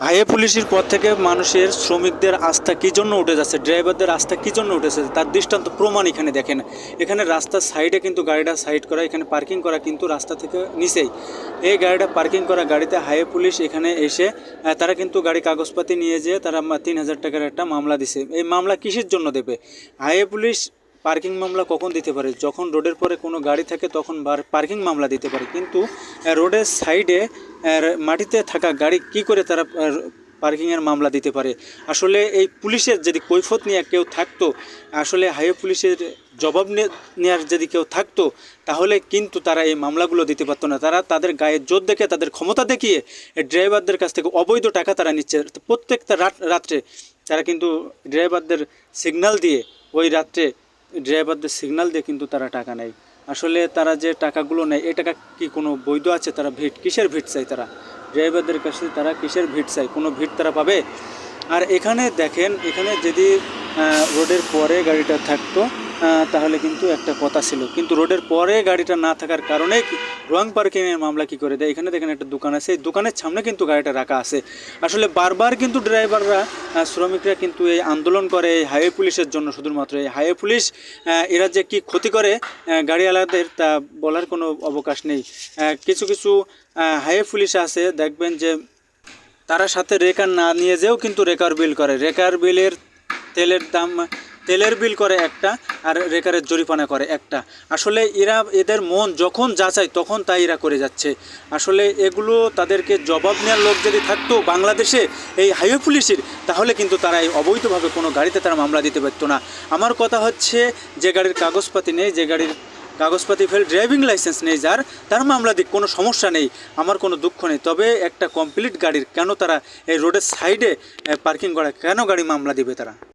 Highway পুলিশের পর থেকে মানুষের শ্রমিকদের আস্থা কী জন্য উঠে যাচ্ছে? ড্রাইভারদের আস্থা কী জন্য উঠেছে তার দৃষ্টান্ত প্রমাণ এখানে দেখেন। এখানে রাস্তার সাইডে কিন্তু গাড়িটা সাইড করা, এখানে পার্কিং করা কিন্তু রাস্তা থেকে নিচেই। এই গাড়িটা পার্কিং করা গাড়িতে হাইওয়ে পুলিশ এখানে এসে তারা কিন্তু গাড়ি কাগজপাতি নিয়ে যেয়ে তারা তিন হাজার টাকার একটা মামলা দিছে। এই মামলা কিসের জন্য দেবে? হাইওয়ে পুলিশ পার্কিং মামলা কখন দিতে পারে? যখন রোডের পরে কোনো গাড়ি থাকে তখন পার্কিং মামলা দিতে পারে। কিন্তু রোডের সাইডে মাটিতে থাকা গাড়ি কি করে তারা পার্কিংয়ের মামলা দিতে পারে? আসলে এই পুলিশের যদি কৈফত নিয়ে কেউ থাকতো, আসলে হাইওয়ে পুলিশের জবাব নেওয়ার যদি কেউ থাকতো, তাহলে কিন্তু তারা এই মামলাগুলো দিতে পারতো না। তারা তাদের গায়ে জোর দেখে, তাদের ক্ষমতা দেখিয়ে ড্রাইভারদের কাছ থেকে অবৈধ টাকা তারা নিচ্ছে। প্রত্যেকটা রাত, রাত্রে তারা কিন্তু ড্রাইভারদের সিগন্যাল দিয়ে, ওই রাত্রে ড্রাইভারদের সিগন্যাল দিয়ে কিন্তু তারা টাকা নেয়। আসলে তারা যে টাকাগুলো নেয়, এই টাকা কি কোনো বৈধ আছে? তারা ভিট, কিসের ভিট চাই তারা? ড্রাইভারদের কাছে তারা কিসের ভিট চাই কোনো ভিট তারা পাবে? আর এখানে দেখেন, এখানে যদি রোডের পরে গাড়িটা থাকতো তাহলে কিন্তু একটা কথা ছিল। কিন্তু রোডের পরে গাড়িটা না থাকার কারণে রং পার্কিংয়ের মামলা কি করে দেয়? এখানে দেখেন একটা দোকান আছে। এই দোকানের সামনে কিন্তু গাড়িটা রাখা আছে। আসলে বারবার কিন্তু ড্রাইভাররা শ্রমিকরা কিন্তু এই আন্দোলন করে এই হাইওয়ে পুলিশের জন্য। শুধুমাত্র এই হাইওয়ে পুলিশ এরা যে কি ক্ষতি করে গাড়িওয়ালাদের তা বলার কোনো অবকাশ নেই। কিছু কিছু হাইওয়ে পুলিশ আছে। দেখবেন যে তারা সাথে রেকার না নিয়ে যেও কিন্তু রেকার বিল করে। রেকার বিলের তেলের দাম তেলের বিল করে একটা আর রেকারের জরিপানা করে একটা। আসলে এরা এদের মন যখন যা চায় তখন তাই এরা করে যাচ্ছে। আসলে এগুলো তাদেরকে জবাব নেওয়ার লোক যদি থাকতো বাংলাদেশে এই হাইওয়ে পুলিশের, তাহলে কিন্তু তারা এই অবৈধভাবে কোনো গাড়িতে তারা মামলা দিতে পারতো না। আমার কথা হচ্ছে যে গাড়ির কাগজপাতি নেই, যে গাড়ির কাগজপাতি ফেল, ড্রাইভিং লাইসেন্স নেই যার, তার মামলা দিক কোনো সমস্যা নেই, আমার কোনো দুঃখ নেই। তবে একটা কমপ্লিট গাড়ির কেন তারা এই রোডের সাইডে পার্কিং করা, কেন গাড়ি মামলা দিবে তারা?